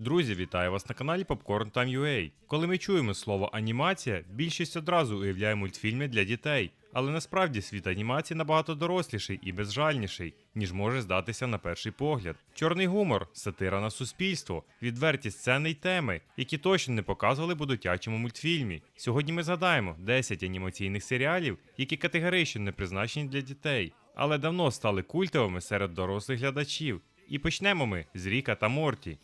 Друзі, вітаю вас на каналі Popcorn Time UA. Коли ми чуємо слово анімація, більшість одразу уявляє мультфільми для дітей. Але насправді світ анімації набагато доросліший і безжальніший, ніж може здатися на перший погляд. Чорний гумор, сатира на суспільство, відверті сцени й теми, які точно не показували б у дитячому мультфільмі. Сьогодні ми згадаємо 10 анімаційних серіалів, які категорично не призначені для дітей, але давно стали культовими серед дорослих глядачів. І почнемо ми з Ріка та Морті.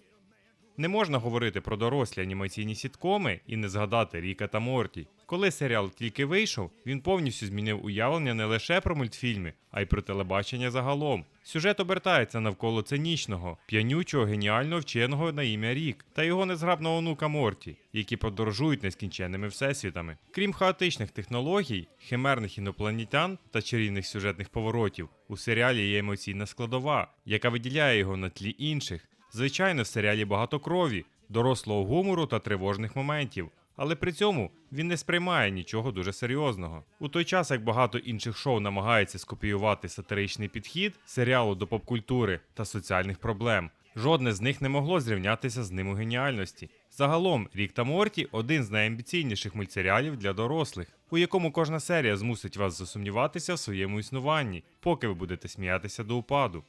Не можна говорити про дорослі анімаційні сіткоми і не згадати Ріка та Морті. Коли серіал тільки вийшов, він повністю змінив уявлення не лише про мультфільми, а й про телебачення загалом. Сюжет обертається навколо цинічного, п'янючого, геніального вченого на ім'я Рік та його незграбного онука Морті, які подорожують нескінченними всесвітами. Крім хаотичних технологій, химерних інопланетян та чарівних сюжетних поворотів, у серіалі є емоційна складова, яка виділяє його на тлі інших. Звичайно, в серіалі багато крові, дорослого гумору та тривожних моментів. Але при цьому він не сприймає нічого дуже серйозного. У той час, як багато інших шоу намагається скопіювати сатиричний підхід серіалу до попкультури та соціальних проблем, жодне з них не могло зрівнятися з ним у геніальності. Загалом, Рік та Морті один з найамбіційніших мультсеріалів для дорослих, у якому кожна серія змусить вас засумніватися в своєму існуванні, поки ви будете сміятися до упаду.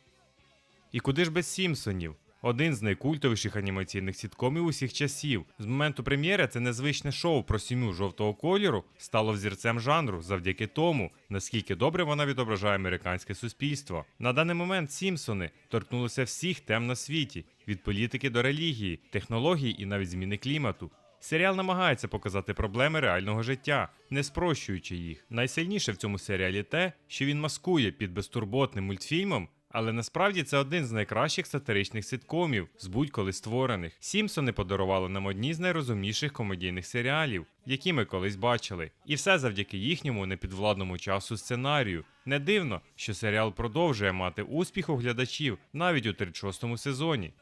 І куди ж без Сімпсонів? Один з найкультовіших анімаційних сіткомів усіх часів. З моменту прем'єри це незвичне шоу про сім'ю жовтого кольору стало взірцем жанру завдяки тому, наскільки добре вона відображає американське суспільство. На даний момент Сімпсони торкнулися всіх тем на світі: від політики до релігії, технологій і навіть зміни клімату. Серіал намагається показати проблеми реального життя, не спрощуючи їх. Найсильніше в цьому серіалі те, що він маскує під безтурботним мультфільмом але насправді це один з найкращих сатиричних ситкомів з будь-коли створених. Сімпсони подарували нам одні з найрозумніших комедійних серіалів, які ми колись бачили. І все завдяки їхньому непідвладному часу сценарію. Не дивно, що серіал продовжує мати успіх у глядачів навіть у 36-му сезоні.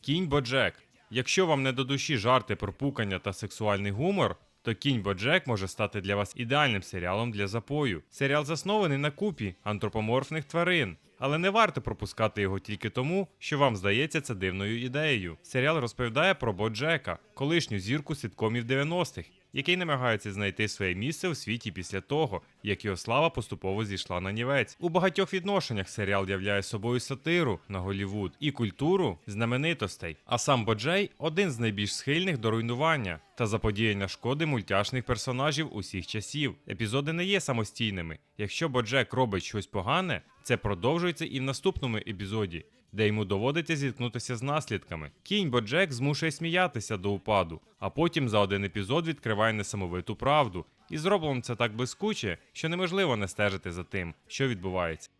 Кінь Боджек. Якщо вам не до душі жарти про пукання та сексуальний гумор, то кінь Боджек може стати для вас ідеальним серіалом для запою. Серіал заснований на купі антропоморфних тварин. Але не варто пропускати його тільки тому, що вам здається це дивною ідеєю. Серіал розповідає про Боджека, колишню зірку ситкомів 90-х, який намагається знайти своє місце у світі після того, як його слава поступово зійшла на нівець. У багатьох відношеннях серіал являє собою сатиру на Голівуд і культуру знаменитостей. А сам Боджей один з найбільш схильних до руйнування та заподіяння шкоди мультяшних персонажів усіх часів. Епізоди не є самостійними. Якщо Боджек робить щось погане, це продовжується і в наступному епізоді, де йому доводиться зіткнутися з наслідками. Кінь Боджек змушує сміятися до упаду, а потім за один епізод відкриває несамовиту правду. І зроблено це так блискуче, що неможливо не стежити за тим, що відбувається.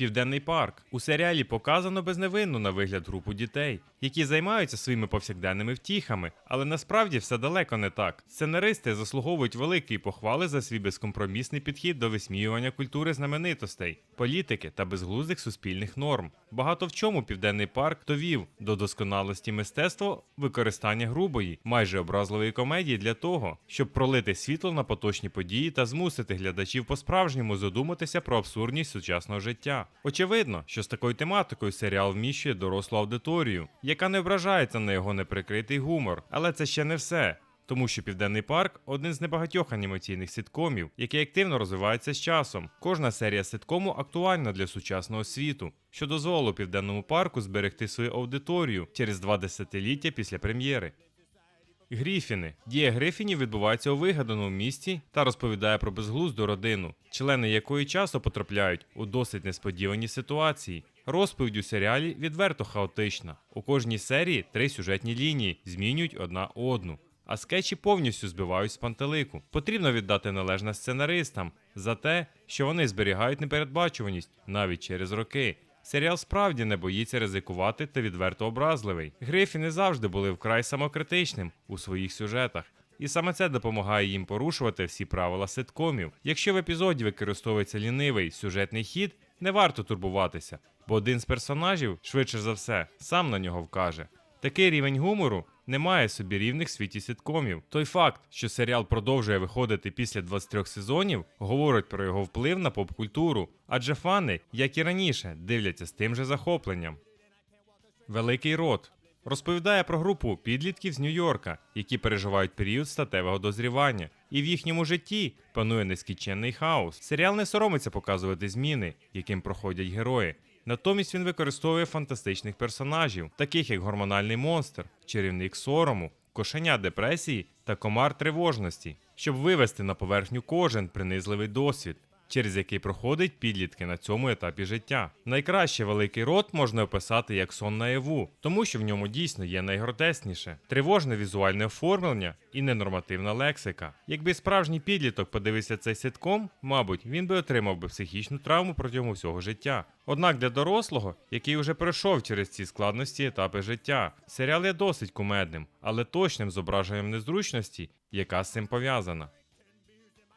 Південний парк у серіалі показано безневинну на вигляд групу дітей, які займаються своїми повсякденними втіхами, але насправді все далеко не так. Сценаристи заслуговують великої похвали за свій безкомпромісний підхід до висміювання культури знаменитостей, політики та безглуздих суспільних норм. Багато в чому південний парк довів до досконалості мистецтва використання грубої, майже образливої комедії для того, щоб пролити світло на поточні події та змусити глядачів по-справжньому задуматися про абсурдність сучасного життя. Очевидно, що з такою тематикою серіал вміщує дорослу аудиторію, яка не ображається на його неприкритий гумор, але це ще не все. Тому що Південний парк один з небагатьох анімаційних ситкомів, який активно розвивається з часом. Кожна серія ситкому актуальна для сучасного світу, що дозволило південному парку зберегти свою аудиторію через два десятиліття після прем'єри. Гріфіни. Дія Грифінів відбувається у вигаданому місті та розповідає про безглузду родину, члени якої часто потрапляють у досить несподівані ситуації. Розповідь у серіалі відверто хаотична. У кожній серії три сюжетні лінії змінюють одна одну. А скетчі повністю збивають з пантелику. Потрібно віддати належне сценаристам за те, що вони зберігають непередбачуваність навіть через роки. Серіал справді не боїться ризикувати та відверто образливий. Грифіни завжди були вкрай самокритичним у своїх сюжетах. І саме це допомагає їм порушувати всі правила ситкомів. Якщо в епізоді використовується лінивий сюжетний хід, не варто турбуватися, бо один з персонажів, швидше за все, сам на нього вкаже. Такий рівень гумору не має собі рівних в світі ситкомів. Той факт, що серіал продовжує виходити після 23 сезонів, говорить про його вплив на поп-культуру, адже фани, як і раніше, дивляться з тим же захопленням. Великий рот. Розповідає про групу підлітків з Нью-Йорка, які переживають період статевого дозрівання, і в їхньому житті панує нескінченний хаос. Серіал не соромиться показувати зміни, яким проходять герої. Натомість він використовує фантастичних персонажів, таких як гормональний монстр, чарівник сорому, кошеня депресії та комар тривожності, щоб вивести на поверхню кожен принизливий досвід, через який проходить підлітки на цьому етапі життя. Найкраще великий рот можна описати як сон наяву, тому що в ньому дійсно є найгротесніше, тривожне візуальне оформлення і ненормативна лексика. Якби справжній підліток подивився цей ситком, мабуть, він би отримав би психічну травму протягом усього життя. Однак для дорослого, який уже пройшов через ці складності етапи життя, серіал є досить кумедним, але точним зображенням незручності, яка з цим пов'язана.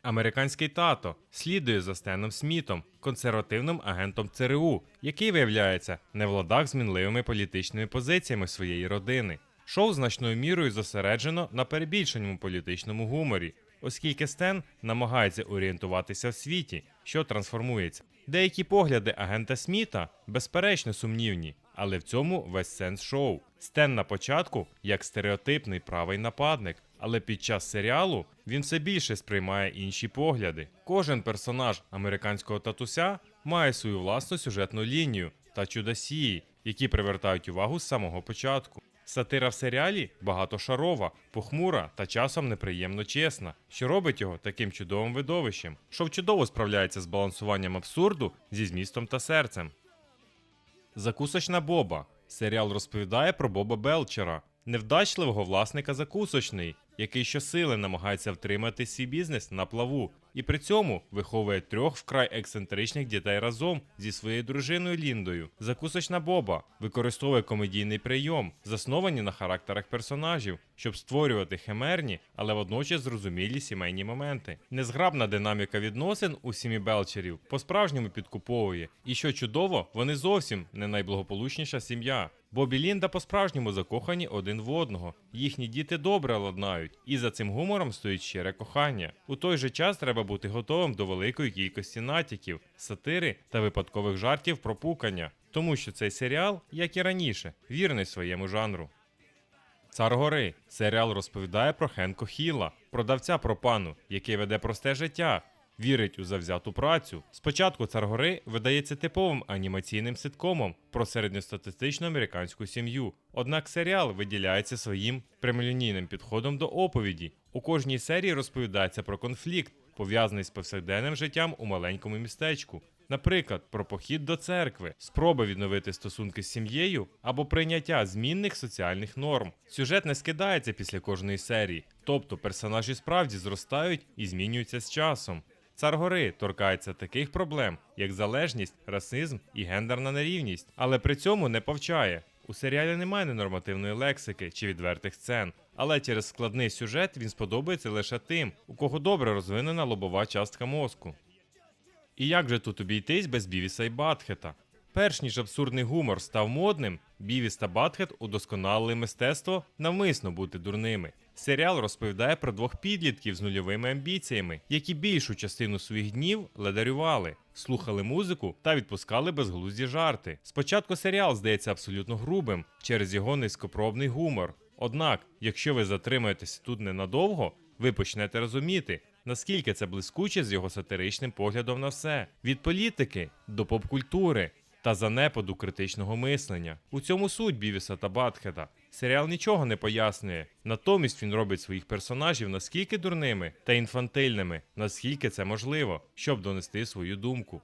Американський тато слідує за Стеном Смітом, консервативним агентом ЦРУ, який виявляється не в ладах з мінливими політичними позиціями своєї родини. Шоу значною мірою зосереджено на перебільшеному політичному гуморі, оскільки Стен намагається орієнтуватися в світі, що трансформується. Деякі погляди агента Сміта безперечно сумнівні, але в цьому весь сенс шоу. Стен на початку як стереотипний правий нападник, але під час серіалу він все більше сприймає інші погляди. Кожен персонаж американського татуся має свою власну сюжетну лінію та чудосії, які привертають увагу з самого початку. Сатира в серіалі багатошарова, похмура та часом неприємно чесна, що робить його таким чудовим видовищем. Шоу чудово справляється з балансуванням абсурду зі змістом та серцем. Закусочна Боба. Серіал розповідає про Боба Белчера, невдачливого власника закусочної, який щосили намагається втримати свій бізнес на плаву, і при цьому виховує трьох вкрай ексцентричних дітей разом зі своєю дружиною Ліндою. Закусочна Боба використовує комедійний прийом, засновані на характерах персонажів, щоб створювати химерні, але водночас зрозумілі сімейні моменти. Незграбна динаміка відносин у сім'ї Белчерів по-справжньому підкуповує, і що чудово, вони зовсім не найблагополучніша сім'я. Боб і Лінда по-справжньому закохані один в одного. Їхні діти добре ладнають, і за цим гумором стоїть щире кохання. У той же час треба бути готовим до великої кількості натяків, сатири та випадкових жартів про пукання, тому що цей серіал, як і раніше, вірний своєму жанру. Цар гори. Серіал розповідає про Хенко Хіла, продавця пропану, який веде просте життя, вірить у завзяту працю. Спочатку цар гори видається типовим анімаційним ситкомом про середньостатистичну американську сім'ю. Однак серіал виділяється своїм прямолінійним підходом до оповіді. У кожній серії розповідається про конфлікт, пов'язаний з повсякденним життям у маленькому містечку. Наприклад, про похід до церкви, спроби відновити стосунки з сім'єю або прийняття змінних соціальних норм. Сюжет не скидається після кожної серії, тобто персонажі справді зростають і змінюються з часом. Цар гори торкається таких проблем, як залежність, расизм і гендерна нерівність, але при цьому не повчає. У серіалі немає ненормативної лексики чи відвертих сцен, але через складний сюжет він сподобається лише тим, у кого добре розвинена лобова частка мозку. І як же тут обійтись без Бівіса і Батхета? Перш ніж абсурдний гумор став модним, Бівіс та Батхет удосконалили мистецтво навмисно бути дурними. Серіал розповідає про двох підлітків з нульовими амбіціями, які більшу частину своїх днів ледарювали, слухали музику та відпускали безглузді жарти. Спочатку серіал здається абсолютно грубим через його низькопробний гумор. Однак, якщо ви затримаєтеся тут ненадовго, ви почнете розуміти, наскільки це блискуче з його сатиричним поглядом на все від політики до поп-культури та занепаду критичного мислення. У цьому суть Бівіса та Батхеда. Серіал нічого не пояснює, натомість він робить своїх персонажів наскільки дурними та інфантильними, наскільки це можливо, щоб донести свою думку.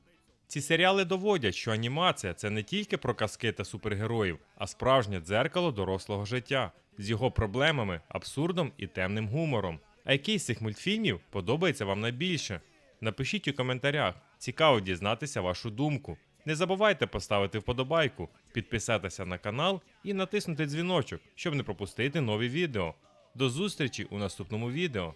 Ці серіали доводять, що анімація це не тільки про казки та супергероїв, а справжнє дзеркало дорослого життя з його проблемами, абсурдом і темним гумором. А який з цих мультфільмів подобається вам найбільше? Напишіть у коментарях. Цікаво дізнатися вашу думку. Не забувайте поставити вподобайку, підписатися на канал і натиснути дзвіночок, щоб не пропустити нові відео. До зустрічі у наступному відео.